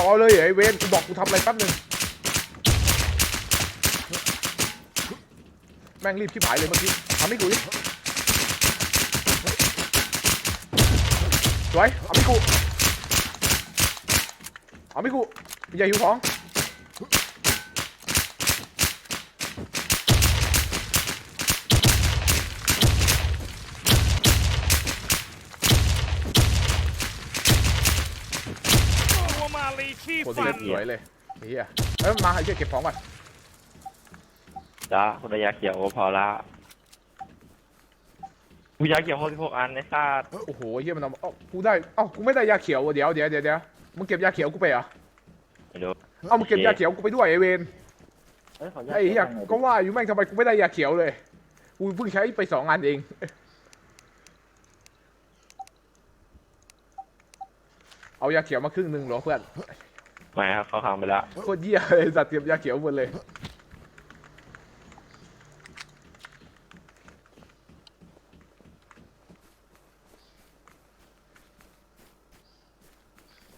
เอาเอาเลยไอ้เวนกูบอกกูทำอะไรแป๊บหนึงแม่งรีบชิบหายเลยเมื่อกี้ทำให้กูดิสวยเอาไม่กูเอาไม่กูอย่าหิวของ ตัวมาลีขี้ โคตรฟัเล่นนสวยเลยไอ้เฮียเอ้ยมาไอ้เหี้ยเก็บของก่อนจ้าคุณยาเขียวพอละกูยาเขียวหกสิบหกอันในซาดโอ้โหไอ้เฮียมันเอาเอ้ากูได้เอ้ากูไม่ได้ยาเขียวว่ะเดี๋ยวเดี๋ยวเดี๋ยวเดี๋ยวมึงเก็บยาเขียวกูไปเหรอไม่รู้เอ้ามึงเก็บยาเขียวกูไปด้วยไอ้เวนเอ้ยขออนุญาตไอ้เหี้ยก็ว่าอยู่แม่งทำไมกูไม่ได้ยาเขียวเลยกูเพิ่งใช้ไปสองอันเองเอายาเขียวมาครึ่งหนึ่งเหรอเพื่อน ไม่ครับเขาขังไปละโคตรเยี่ยเลยสัตว์เตรียมยาเขียวหมดเลย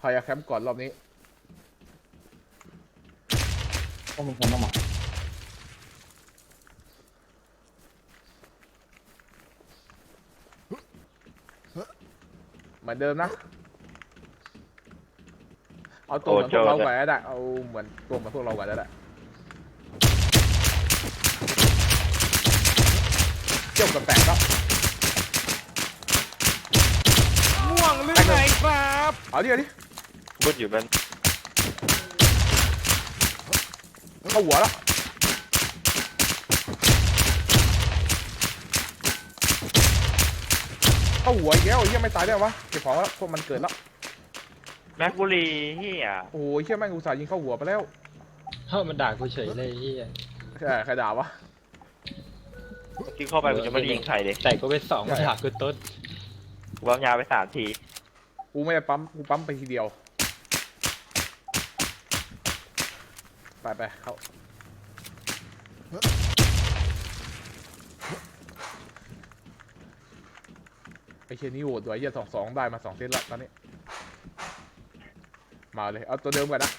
พายาแคมป์ก่อนรอบนี้ ต้องเป็นคนต้องมาเหมือนเดิมนะ เอาตัวเหมือนพวกเราก่อนก็ได้เอาเหมือนตัวเหมือนพวกเราก่อนก็ได้เจ้ากับแปลกแล้วง่วงหรือไงครับเอาดิเอาดิพูดอยู่เป็นเข้าหัวแล้วเข้าหัวอีกแล้วไอ้เหี้ยไม่ตายได้วะเก็บของแล้วพวกมันเกิดแล้ว แม็กบุรีเฮียโอ้ยเหี้ยแม่งอุตส่าห์ยิงเข้าหัวไปแล้วเฮ้ยมันด่ากูเฉยเลยไอ้เฮียใช่ใครด่าวะ กินเข้าไปกูจะไม่ได้ยิงใครเลยแต่กูไปสองมาด่ากูต้นกูปั๊มยาไปสามทีกูไม่ได้ปั๊ม กูปั๊มไปทีเดียว ไปไปเข้าไอ้เชยนี่โหดด้วยไอ้เหี้ยสองสองได้มาสองเซตละตอนนี้ มาเลย เอาตัวเดิมก่อนนะ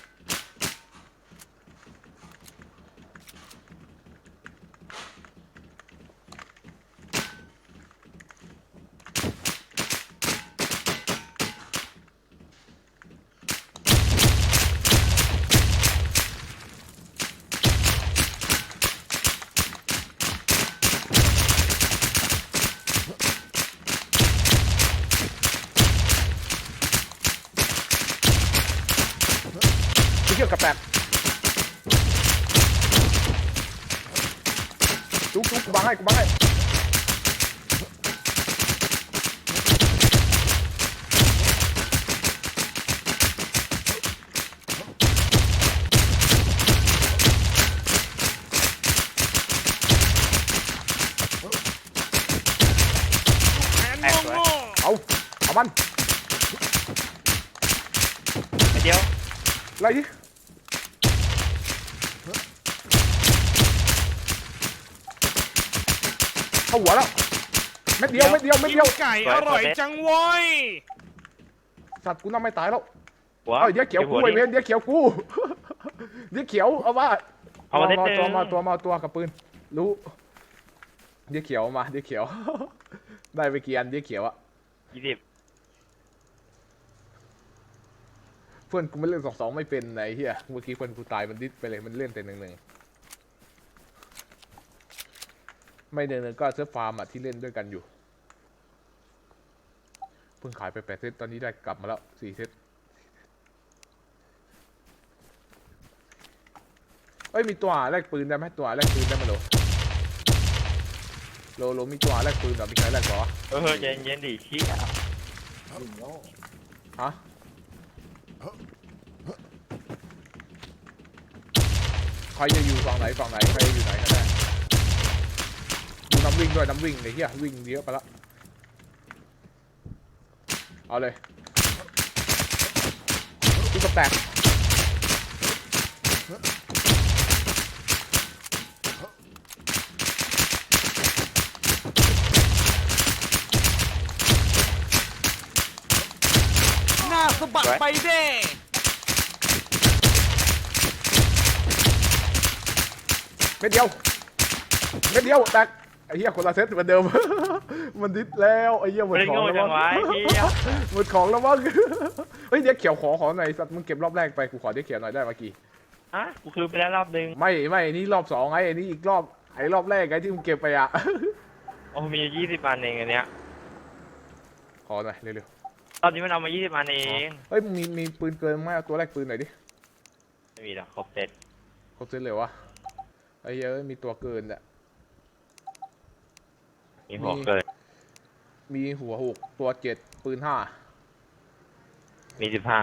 ไอ้เหี้ยกับแปดจุกจุกกูบังให้กูบังให้แอนโง่ เอาเอามันไอเดียวไล่ดิเข้าหัวแล้วเม็ดเดียวเม็ดเดียวๆเม็ดกิเดียวนไก่อร่อยจังเว้ยสัตว์กูน่าไม่ตายแล้วหัวเอ้ยเดี๋ยวเขียวกูหัไอนี่เวนเดี๋ยวเขียวกูเดี๋ยวเขียวเอามาเอามานิดตัวนึงมาตัวมาตัวกับปืนรู้เดี๋ยวเขียวมาเดี๋ยวเขียว ได้ไปกี่อันเดี๋ยวเขียวอะยี่สิบเพื่อนกูไม่เล่นสองสองไม่เป็นไอ้เหี้ยเมื่อกี้เพื่อนกูตายมันดิสไปเลยมันเล่นแต่หนึ่งหนึ่ง ไม่หนึ่งหนึ่งก็เซิร์ฟฟาร์มอะที่เล่นด้วยกันอยู่ เพิ่งขายไปแปดเซตตอนนี้ได้กลับมาแล้วสี่เซตเอ้ยมีตัวหาแลกปืนได้ไหมตัวหาแลกปืนได้ไหมโลโลโลมีตัวหาแลกปืนหรอมีใครแลกเหรอเออเย็นเย็นๆดิชี้ยวิ่งโง่ฮะใครจะอยู่ฝั่งไหนฝั่งไหนใครจะอยู่ไหนกันแน่ น้ำวิ่งด้วยน้ำวิ่งไอ้เหี้ยวิ่งเยอะไปละเอาเลยที่กระแตกหน้าสะบัดไปเด้เม็ดเดียวเม็ดเดียวแตก เหี้ยคนละเซตเหมือนเดิม มันดิดแล้วไอ้เหี้ยหมดเฮ้ยของโง่แล้วจัมั้งงวะไอ้เหี้ยหมดของแล้วมั้งเฮ้ยเดี๋ยวเขียวขอขอหน่อยสัตว์มึงเก็บรอบแรกไปกูขอเดี๋ยวเขียวหน่อยได้เมื่อกี้ฮะกูคืนไปแล้วรอบนึงไม่ไม่ไอ้นี่รอบสองไงไอ้นี่อีกรอบไอ้รอบแรกไงที่มึงเก็บไปอะโอ้มียี่สิบอันเองอันเนี้ยขอหน่อยเร็วตอนนี้มันเอามายี่สิบอันเองๆเฮ้ยมึงมีมีปืนเกินไหมเอาตัวแรกปืนหน่อยดิไม่มีหรอกครบเซ็ตครบเซตเลยวะไอ้เหี้ยเอ้ยมีตัวเกินอะ มีหัวเกิน มีหัวหกตัวเจ็ดปืนห้ามีสิบห้า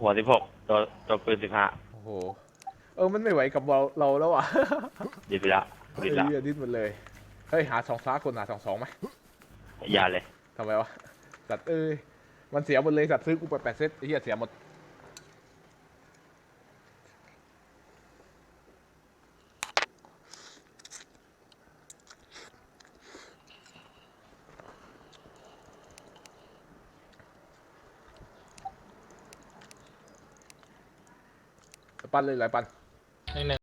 หัวสิบหกตัวตัวปืนสิบห้าโอ้โห เออ มันไม่ไหวกับเราเราแล้วอะดีไปละดีไอ้ไปละเหี้ยดิ้นหมดเลย เฮ้ย หาสองซ้าคนหาสองสองไหมอย่าเลยทำไมวะ สัตว์เอ้ย มันเสียหมดเลยสัตว์ซื้อกูไปแปดเซตไอ้เหี้ยเสียหมด ปั้นเลยหลายปั้นนี่